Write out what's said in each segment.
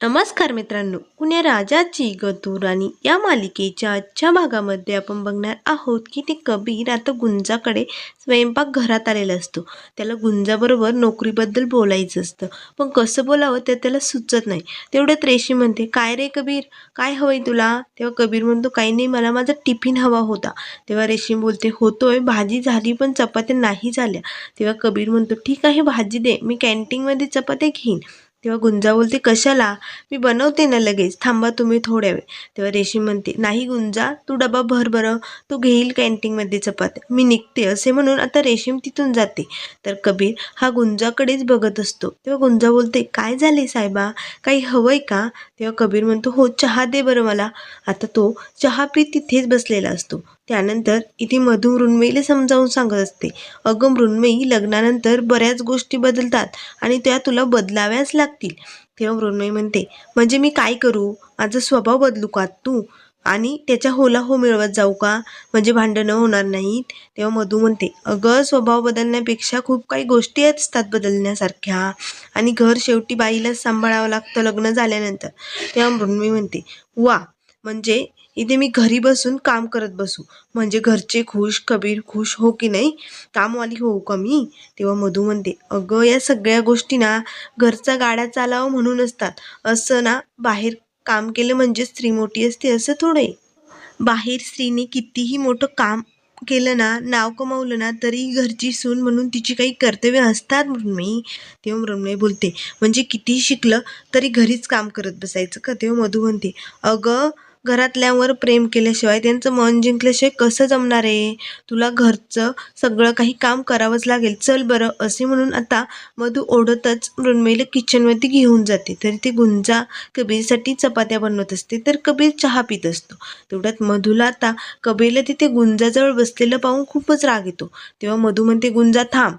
नमस्कार मित्रांनो कुण्या राजाची गतुराणी या मालिकेच्या आजच्या भागामध्ये आपण बघणार आहोत की ते कबीर आता गुंजाकडे स्वयंपाक घरात आलेला असतो. त्याला गुंजाबरोबर नोकरीबद्दल बोलायचं असतं. पण कसं बोलावं ते त्याला सुचत नाही. तेवढ्यात रेशी म्हणते काय रे कबीर? काय हवंय तुला? तेव्हा कबीर म्हणतो काही नाही मला माझा टिफिन हवा होता. तेव्हा रेशीम बोलते होतोय भाजी झाली पण चपात्या नाही झाल्या. तेव्हा कबीर म्हणतो ठीक आहे भाजी दे मी कॅन्टीनमध्ये चपात्या घेईन. तेव्हा गुंजा बोलते कशाला? मी बनवते ना लगेच. थांबा तुम्ही थोड्या वेळ. तेव्हा रेशीम म्हणते नाही गुंजा तू डबा भर बरं. तू घेईल कॅन्टीनमध्ये चपात्या. मी निघते असे म्हणून आता रेशीम तिथून जाते. तर कबीर हा गुंजाकडेच बघत असतो. तेव्हा गुंजा बोलते काय झाले साहेबा काही हवंय का? तेव्हा कबीर म्हणतो हो चहा दे बरं मला. आता तो चहा पी तिथेच बसलेला असतो. त्यानंतर इथे मधू मृण्मयीला समजावून सांगत असते. अगं मृण्मयी लग्नानंतर बऱ्याच गोष्टी बदलतात आणि त्या तुला बदलाव्याच लागतील. तेव्हा मृण्मयी म्हणते म्हणजे मी काय करू? माझा स्वभाव बदलू का तू? आणि त्याच्या होला हो मिळवत जाऊ का? म्हणजे भांडणं होणार नाहीत? तेव्हा मधू म्हणते अगं स्वभाव बदलण्यापेक्षा खूप काही गोष्टी असतात बदलण्यासारख्या. आणि घर शेवटी बाईलाच सांभाळावं लागतं लग्न झाल्यानंतर. तेव्हा मृण्मयी म्हणते वा म्हणजे इथे मी घरी बसून काम करत बसू. म्हणजे घरचे खुश कबीर खुश हो की नाही कामवाली होऊ का मी? तेव्हा मधू म्हणते अगं या सगळ्या गोष्टी ना घरचा गाड्या चालावं म्हणून असतात. असं ना बाहेर काम केलं म्हणजे स्त्री मोठी असते असं थोडे. बाहेर स्त्रीने कितीही मोठं काम केलं ना नाव कमावलं ना तरी घरची सून म्हणून तिची काही कर्तव्य असतात मृण्मयी तेव्हा मृण्मयी बोलते म्हणजे कितीही शिकलं तरी घरीच काम करत बसायचं का? तेव्हा मधू म्हणते अगं घरातल्यांवर प्रेम केल्याशिवाय त्यांचं मन जिंकल्याशिवाय कसं जमणार आहे? तुला घरचं सगळं काही काम करावंच लागेल. चल बरं असे म्हणून आता मधू ओढतच मृण्मयीला किचनवरती घेऊन जाते. तरी ती गुंजा कबीरसाठी चपात्या बनवत असते तर कबीर चहा पित असतो. तेवढ्यात मधूला आता कबीरला तिथे गुंजाजवळ बसलेलं पाहून खूपच राग येतो. तेव्हा मधू म्हणते गुंजा थांब.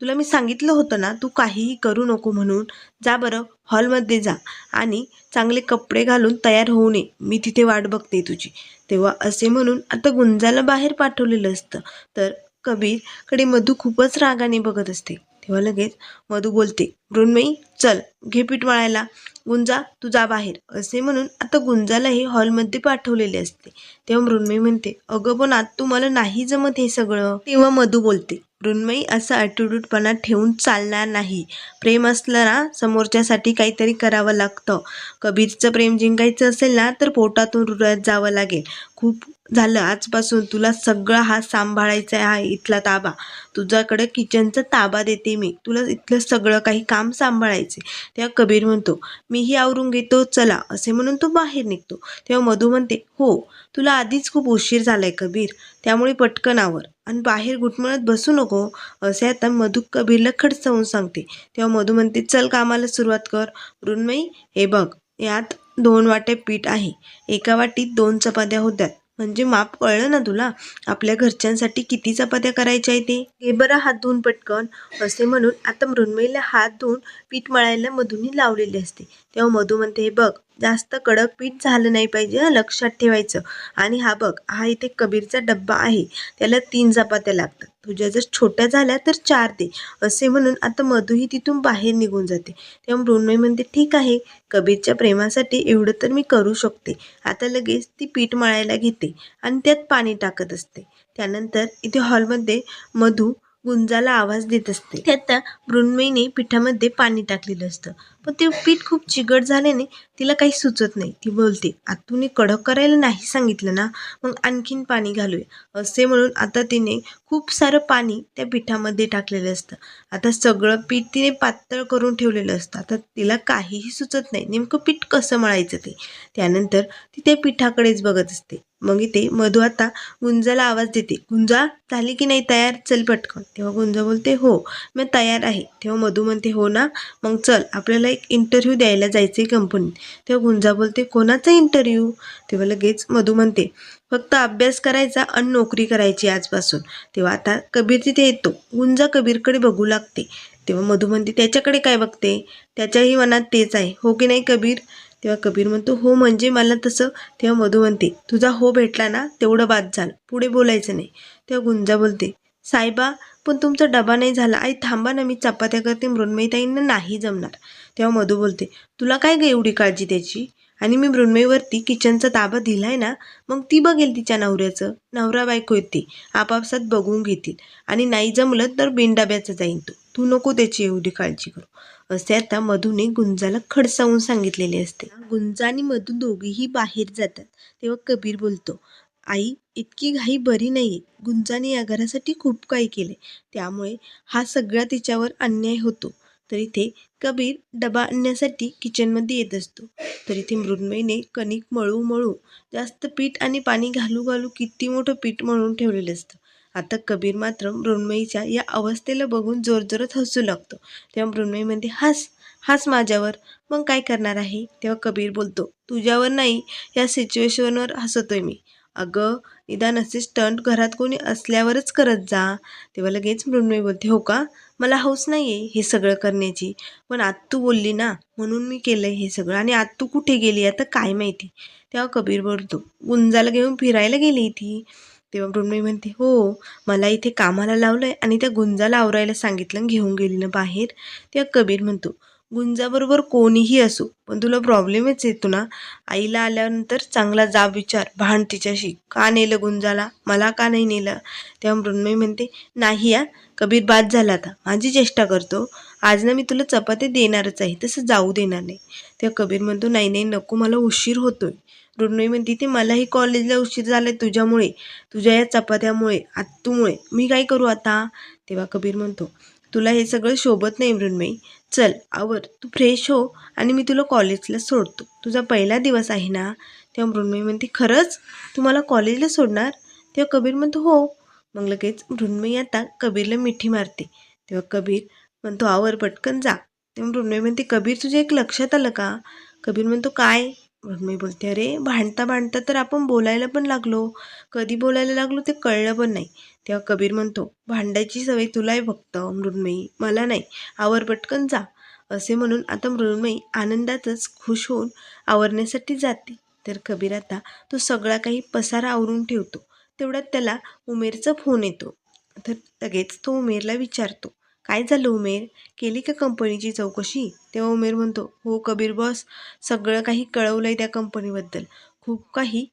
तुला मी सांगितलं होतं ना तू काहीही करू नको म्हणून. जा बरं हॉलमध्ये जा आणि चांगले कपडे घालून तयार होऊ नये. मी तिथे वाट बघते तुझी. तेव्हा असे म्हणून आता गुंजाला बाहेर पाठवलेलं असतं. तर कबीरकडे मधू खूपच रागाने बघत असते. तेव्हा लगेच मधू बोलते मृण्मयी चल घे पीठ मळायला. गुंजा तू जा बाहेर. असे म्हणून आता गुंजालाही हॉलमध्ये पाठवलेले असते. तेव्हा मृण्मयी म्हणते अगं पण आत तुम्हाला नाही जमत हे सगळं. तेव्हा मधू बोलते मृण्मयी असा ॲटिट्यूडपणा ठेवून चालणार नाही. प्रेम असलं ना समोरच्यासाठी काहीतरी करावं लागतं. कबीरचं प्रेम जिंकायचं असेल ना तर पोटातून हृदयात जावं लागेल. खूप झालं आजपासून तुला सगळा हा सांभाळायचा आहे इथला ताबा. तुझ्याकडे किचनचा ताबा देते मी. तुला इथलं सगळं काही काम सांभाळायचे तेव्हा कबीर म्हणतो मीही आवरून घेतो चला असे म्हणून तो बाहेर निघतो. तेव्हा मधू म्हणते हो तुला आधीच खूप उशीर झालाय कबीर. त्यामुळे पटकन आवर आणि बाहेर घुटमळत बसू नको असे आता मधू कबीरला खडसावून सांगते. तेव्हा मधू म्हणते चल कामाला सुरुवात कर. मृण्मयी हे बघ यात दोन वाटे पीठ आहे. एका वाटीत दोन चपात्या होत्यात. म्हणजे माप कळलं ना तुला? आपल्या घरच्यांसाठी किती चपात्या करायच्या आहे ते? हे बरं हात धुवून पटकन असे म्हणून आता मृण्मयीला हात धुवून पीठ मळायला मधूनी लावलेले असते. तेव्हा मधू म्हणते हे बघ जास्त कडक पीठ झालं नाही पाहिजे लक्षात ठेवायचं. आणि हा बघ हा इथे कबीरचा डब्बा आहे त्याला तीन चपात्या लागतात. तुझ्या जर छोट्या झाल्या तर चार दे. असे म्हणून आता मधूही तिथून बाहेर निघून जाते. तेव्हा मृण्मयी म्हणते ठीक आहे कबीरच्या प्रेमासाठी एवढं तर मी करू शकते. आता लगेच ती पीठ मळायला घेते आणि त्यात पाणी टाकत असते. त्यानंतर इथे हॉलमध्ये मधू गुंजाला आवाज देत असते. त्यात मृण्मयीने पिठामध्ये पाणी टाकलेलं असतं. पण ते पीठ खूप चिकट झाल्याने तिला काही सुचत नाही. ती बोलते आतून कडक करायला नाही सांगितलं ना मग आणखीन पाणी घालूया. असे म्हणून आता तिने खूप सारं पाणी त्या पिठामध्ये टाकलेलं असतं. आता सगळं पीठ तिने पातळ करून ठेवलेलं असतं. आता तिला काहीही सुचत नाही. नेमकं पीठ कसं मळायचं ते? त्यानंतर ती त्या पिठाकडेच बघत असते. मग इथे मधू आता गुंजाला आवाज देते गुंजा झाली की नाही तयार? चल पटकन. तेव्हा गुंजा बोलते हो मी तयार आहे. तेव्हा मधू म्हणते हो ना मग चल आपल्याला एक इंटरव्ह्यू द्यायला जायचं आहे कंपनीत तेव्हा गुंजा बोलते कोणाचा इंटरव्ह्यू तेव्हा लगेच मधू म्हणते फक्त अभ्यास करायचा आणि नोकरी करायची आजपासून. तेव्हा आता कबीर तिथे येतो. गुंजा कबीरकडे बघू लागते. तेव्हा मधू म्हणते त्याच्याकडे काय बघते? त्याच्याही मनात तेच आहे. हो की नाही कबीर? तेव्हा कबीर म्हणतो हो म्हणजे मला तसं. तेव्हा मधू म्हणते तुझा हो भेटला ना तेवढं बाद झालं. पुढे बोलायचं नाही. तेव्हा गुंजा बोलते साहेबा पण तुमचा डबा नाही झाला. आई थांबा ना मी चपात्या करते मृण्मयताईंना नाही जमणार. तेव्हा मधू बोलते तुला काय गं एवढी काळजी त्याची? आणि मी मृण्मयीवरती किचनचा ताबा दिला आहे ना मग ती बघेल तिच्या नवऱ्याचं. नवरा बायको येते आपापसात बघून घेतील. आणि नाही जमलं तर बिनडाब्याचं जाईन तू. तू नको त्याची एवढी काळजी करू. असे आता मधूने गुंजाला खडसावून सांगितलेले असते. गुंजा आणि मधू दोघेही बाहेर जातात. तेव्हा कबीर बोलतो आई इतकी घाई बरी नाही आहे गुंजाने या घरासाठी खूप काही केले त्यामुळे हा सगळा तिच्यावर अन्याय होतो. तर इथे कबीर डबा आणण्यासाठी किचनमध्ये येत असतो. तर इथे मृण्मयीने कणिक मळू मळू जास्त पीठ आणि पाणी घालू घालू किती मोठं पीठ मळून ठेवलेलं असतं. आता कबीर मात्र मृण्मयीच्या या अवस्थेला बघून जोरजोरात हसू लागतो. तेव्हा मृण्मयी म्हणते हास हस माझ्यावर. मग काय करणार आहे? तेव्हा कबीर बोलतो तुझ्यावर नाही या सिच्युएशनवर हसतोय मी. अगं निदान असे स्टंट घरात कोणी असल्यावरच करत जा. तेव्हा लगेच मृण्मयी बोलते हो का? मला हौस नाही आहे हे सगळं करण्याची. पण आत्तू बोलली ना म्हणून मी केलं हे सगळं. आणि आत्तू कुठे गेली आता काय माहिती? तेव्हा कबीर बोलतो गुंजाला घेऊन फिरायला गेली ती. तेव्हा मृण्मयी म्हणते हो मला इथे कामाला लावलं आहे आणि त्या गुंजाला आवरायला सांगितलं आणि घेऊन गेली ना बाहेर. तेव्हा कबीर म्हणतो गुंजाबरोबर कोणीही असो पण तुला प्रॉब्लेमच येतो ना. आईला आल्यानंतर चांगला जाब विचार भांड तिच्याशी का नेलं गुंजाला? मला का नाही नेलं? तेव्हा मृण्मयी म्हणते नाही या कबीर बाद झाला आता. माझी चेष्टा करतो. आज ना मी तुला चपाती देणारच आहे तसं जाऊ देणार नाही. तेव्हा कबीर म्हणतो नाही नाही नको मला उशीर होतोय. मृण्मयी म्हणते ते मलाही कॉलेजला उशीर झालाय तुझ्यामुळे तुझ्या या चपात्यामुळे आत्तूमुळे. मी काय करू आता? तेव्हा कबीर म्हणतो तुला हे सगळं शोभत नाही मृण्मयी चल आवर. तू फ्रेश हो आणि मी तुला कॉलेजला सोडतो. तुझा पहिला दिवस आहे ना? तेव्हा मृण्मयी म्हणते खरंच? तू मला कॉलेजला सोडणार? तेव्हा कबीर म्हणतो हो. मग लगेच मृण्मयी आता कबीरला मिठी मारते. तेव्हा कबीर म्हणतो आवर पटकन जा. तेव्हा मृण्मयी म्हणते कबीर तुझ्या एक लक्षात आलं का? कबीर म्हणतो काय? मृण्मयी बोलते अरे भांडता भांडता तर आपण बोलायला पण लागलो. कधी बोलायला लागलो ते कळलं पण नाही. तेव्हा कबीर म्हणतो भांडायची सवय तुलाही आहे फक्त मृण्मयी. मला नाही. आवर पटकन जा. असे म्हणून आता मृण्मयी आनंदातच खुश होऊन आवरण्यासाठी जाते. तर कबीर आता तो सगळा काही पसारा आवरून ठेवतो. तेवढ्यात त्याला उमेरचा फोन येतो. तर लगेच तो उमेरला विचारतो काय झालं उमेर? केली का कंपनीची चौकशी? तेव्हा उमेर म्हणतो हो कबीर बॉस सगळं काही कळवलं आहे त्या कंपनीबद्दल. खूप काही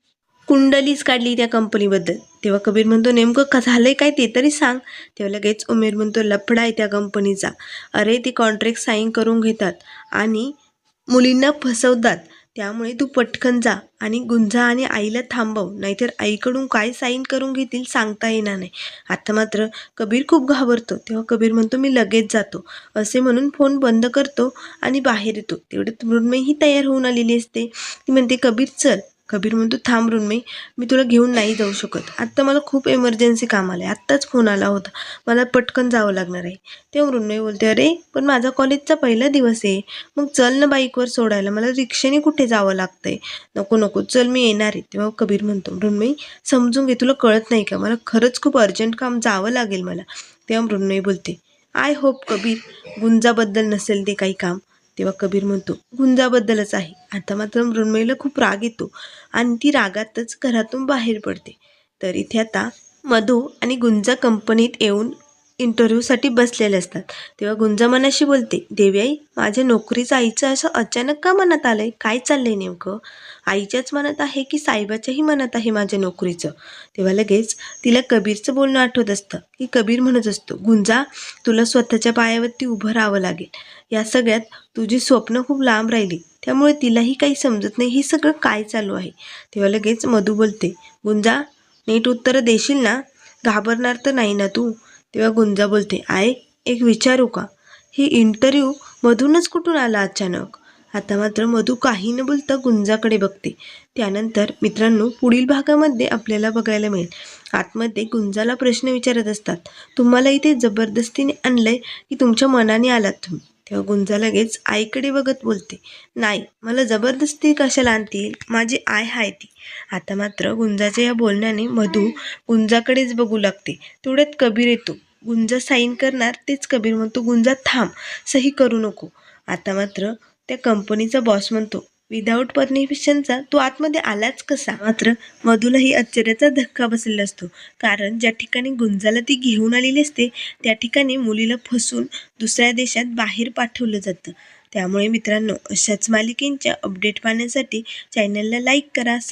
कुंडलीच काढली त्या कंपनीबद्दल. तेव्हा कबीर म्हणतो नेमकं का झालंय काय ते तरी सांग. तेव्हा लगेच उमेर म्हणतो लफडा आहे त्या कंपनीचा. अरे ती कॉन्ट्रॅक्ट साईन करून घेतात आणि मुलींना फसवतात. त्यामुळे तू पटकन जा आणि गुंजा आणि आईला थांबव नाहीतर आईकडून काय साईन करून घेतील सांगता येणार नाही. आता मात्र कबीर खूप घाबरतो. तेव्हा कबीर म्हणतो मी लगेच जातो. असे म्हणून फोन बंद करतो आणि बाहेर येतो. तेवढ्यात मृण्मयी तयार होऊन आलेली असते. ती म्हणते कबीर चल. कबीर म्हणतो थांब मृण्मयी मी तुला घेऊन नाही जाऊ शकत. आत्ता मला खूप एमर्जन्सी काम आलं आहे आत्ताच फोन आला होता. मला पटकन जावं लागणार आहे. तेव्हा मृण्मयी बोलते अरे पण माझा कॉलेजचा पहिला दिवस आहे. मग चल ना बाईकवर सोडायला. मला रिक्षाने कुठे जावं लागतं आहे नको नको. चल मी येणार आहे. तेव्हा कबीर म्हणतो मृण्मयी समजून घे. तुला कळत नाही का? मला खरंच खूप अर्जंट काम जावं लागेल मला. तेव्हा मृण्मयी बोलते आय होप कबीर गुंजाबद्दल नसेल ते काही काम. तेव्हा कबीर म्हणतो गुंजाबद्दलच आहे. आता मात्र मृण्मयीला खूप राग येतो आणि ती रागातच घरातून बाहेर पडते. तर इथे आता मधू आणि गुंजा कंपनीत येऊन इंटरव्ह्यूसाठी बसलेले असतात. तेव्हा गुंजा मनाशी बोलते देवी आई माझ्या नोकरीचं आईचं असं अचानक का मनात आलंय? काय चाललंय नेमकं? आईच्याच मनात आहे की साहेबाच्याही मनात आहे माझ्या नोकरीचं? तेव्हा लगेच तिला कबीरचं बोलणं आठवत असतं की कबीर म्हणत असतो गुंजा तुला स्वतःच्या पायावरती उभं राहावं लागेल. या सगळ्यात तुझी स्वप्न खूप लांब राहिली. त्यामुळे तिलाही काही समजत नाही हे सगळं काय चालू आहे? तेव्हा लगेच मधू बोलते गुंजा नीट उत्तरं देशील ना? घाबरणार तर नाही ना तू? तेव्हा गुंजा बोलते आय एक विचारू का? ही इंटरव्ह्यू मधूनच कुठून आला अचानक? आता मात्र मधू काही न बोलता गुंजाकडे बघते. त्यानंतर मित्रांनो पुढील भागामध्ये आपल्याला बघायला मिळेल. आतमध्ये गुंजाला प्रश्न विचारत असतात तुम्हाला इथे जबरदस्तीने आणलंय की तुमच्या मनाने आलात तुम्ही? तेव्हा गुंजा लगेच आईकडे बघत बोलते नाही मला जबरदस्ती कशाला आणतील माझी आय हाय ती. आता मात्र गुंजाच्या या बोलण्याने मधू गुंजाकडेच बघू लागते. तेवढ्यात कबीर येतो गुंजा साईन करणार तेच कबीर म्हणतो गुंजा थांब सही करू नको आता मात्र त्या कंपनीचा बॉस म्हणतो विदाऊट परमिशनचा तो आतमध्ये आलाच कसा? मात्र मधूलाही आश्चर्याचा धक्का बसलेला असतो. कारण ज्या ठिकाणी गुंजाला ती घेऊन आलेली असते त्या ठिकाणी मुलीला फसून दुसऱ्या देशात बाहेर पाठवलं जातं. त्यामुळे मित्रांनो अशाच मालिकेंच्या अपडेट पाहण्यासाठी चॅनलला लाईक करा